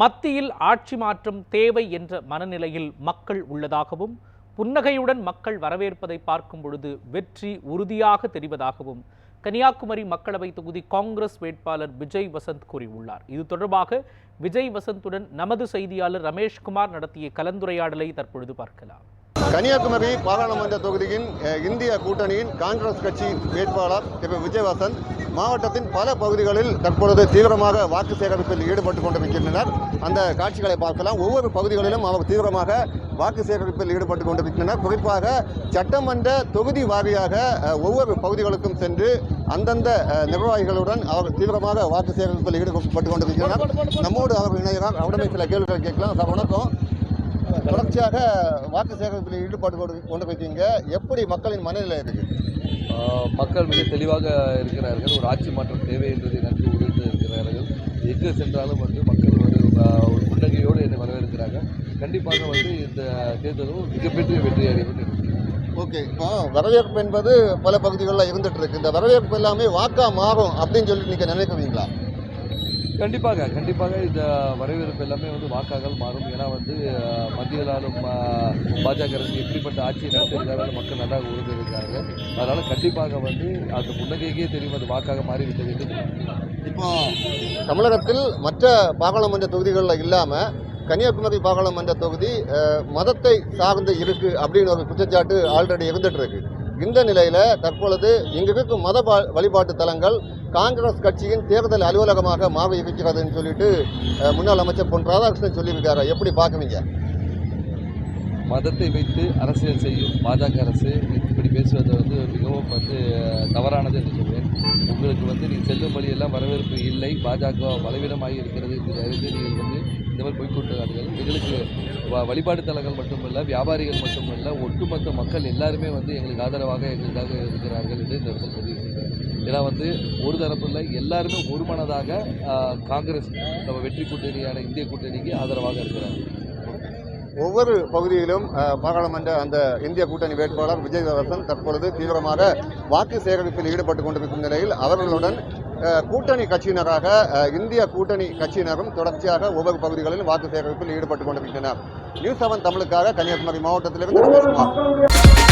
மத்தியில் ஆட்சி மாற்றம் தேவை என்ற மனநிலையில் மக்கள் உள்ளதாகவும் புன்னகையுடன் மக்கள் வரவேற்பதை பார்க்கும் பொழுது வெற்றி உறுதியாக தெரிவதாகவும் கன்னியாகுமரி மக்களவை தொகுதி காங்கிரஸ் வேட்பாளர் விஜய் வசந்த் கூறியுள்ளார். இது தொடர்பாக விஜய் வசந்துடன் நமது செய்தியாளர் ரமேஷ்குமார் நடத்திய கலந்துரையாடலை தற்பொழுது பார்க்கலாம். கன்னியாகுமரி பாராளுமன்ற தொகுதியின் இந்திய கூட்டணியின் காங்கிரஸ் கட்சி வேட்பாளர் திரு. விஜயவாசன் மாவட்டத்தின் பல பகுதிகளில் தற்பொழுது தீவிரமாக வாக்கு சேகரிப்பில் ஈடுபட்டுக் கொண்டிருக்கின்றனர். அந்த காட்சிகளை பார்க்கலாம். ஒவ்வொரு பகுதிகளிலும் அவர் தீவிரமாக வாக்கு சேகரிப்பில் ஈடுபட்டுக் கொண்டிருக்கின்றனர். குறிப்பாக சட்டமன்ற தொகுதி வாரியாக ஒவ்வொரு பகுதிகளுக்கும் சென்று அந்தந்த நிர்வாகிகளுடன் அவர் தீவிரமாக வாக்கு சேகரிப்பில் ஈடுபட்டுக் கொண்டிருக்கிறார் நம்மோடு அவர் இணைகிறார். அவருடைய சில கேள்விகள் கேட்கலாம். சார் வணக்கம். தொடர்ச்சியாக வாக்கு சேகரிப்பில் ஈடுபாடு கொண்டு போய்க்கிங்க எப்படி மக்களின் மனநிலை இருக்கு ஆஹ் மக்கள் மிக தெளிவாக இருக்கிறார்கள். ஒரு ஆட்சி மாற்றம் தேவை என்பதை நன்கு உணர்ந்து இருக்கிறார்கள். எங்கு சென்றாலும் வந்து மக்கள் ஒரு ஒரு புன்னகையோடு என்னை வரவேற்கிறாங்க. கண்டிப்பாக வந்து இந்த தேர்தலும் மிகப்பெரிய வெற்றி நினைக்கிறேன். ஓகே. இப்போ வரவேற்பு என்பது பல பகுதிகளில் இருந்துட்டு இருக்கு. இந்த வரவேற்பு எல்லாமே வாக்கா மாறும் அப்படின்னு சொல்லி நீங்க நினைக்கிறீங்களா? கண்டிப்பாக கண்டிப்பாக இந்த வரவேற்பு எல்லாமே வந்து வாக்காக மாறும். ஏன்னா வந்து மத்தியில் ஆளும் பாஜக அரசு எப்படிப்பட்ட ஆட்சி நடத்தியிருக்கார்கள் மக்கள் நல்லா உணர்ந்திருக்காங்க அதனால் கண்டிப்பாக வந்து அந்த முன்னகைக்கே தெரியும் அது வாக்காக மாறிவிட்டது என்று இப்போ தமிழகத்தில் மற்ற பாராளுமன்ற தொகுதிகளில் இல்லாமல் கன்னியாகுமரி பாராளுமன்ற தொகுதி மதத்தை சார்ந்து இருக்கு அப்படின்னு ஒரு குற்றச்சாட்டு ஆல்ரெடி இருந்துகிட்டு இருக்குது இந்த நிலையில் தற்பொழுது இங்க இருக்கும் மத பா- வழிபாட்டு தலங்கள் காங்கிரஸ் கட்சியின் தேர்தல் அலுவலகமாக மாறி இருக்கிறதுன்னு சொல்லிட்டு முன்னாள் அமைச்சர் பொன் ராதாகிருஷ்ணன் சொல்லியிருக்காரு. எப்படி பார்க்குறீங்க? மதத்தை வைத்து அரசியல் செய்யும் பாஜக அரசு இப்படி பேசுவது வந்து மிகவும் வந்து தவறானது என்று சொல்வேன். உங்களுக்கு வந்து நீ செல்லும் வழியெல்லாம் வரவேற்பு இல்லை. பாஜக பலவீனமாகி இருக்கிறது என்று அறிந்து நீங்கள் வந்து இந்த மாதிரி பொய்க்கூட்டுகிறார்கள் எங்களுக்கு வழிபாடு தலங்கள் மட்டுமல்ல வியாபாரிகள் மட்டுமல்ல ஒட்டுமொத்த மக்கள் எல்லாருமே வந்து எங்களுக்கு ஆதரவாக எங்களுக்காக இருக்கிறார்கள் என்று இந்த இடத்தில் பதிவு ஏன்னா வந்து ஒரு தரப்பு இல்லை எல்லாருமே ஒருமனதாக காங்கிரஸ் நம்ம வெற்றி கூட்டணியான இந்திய கூட்டணிக்கு ஆதரவாக இருக்கிறார்கள். ஒவ்வொரு பகுதியிலும் பாராளுமன்ற அந்த இந்திய கூட்டணி வேட்பாளர் விஜய் தற்பொழுது தீவிரமாக வாக்கு சேகரிப்பில் ஈடுபட்டு கொண்டிருக்கும் நிலையில் அவர்களுடன் கூட்டணி கட்சியினராக இந்திய கூட்டணி கட்சியினரும் தொடர்ச்சியாக ஒவ்வொரு பகுதிகளிலும் வாக்கு சேகரிப்பில் ஈடுபட்டு கொண்டிருக்கின்றனர். நியூஸ் செவன் தமிழுக்காக கன்னியாகுமரி மாவட்டத்திலிருந்து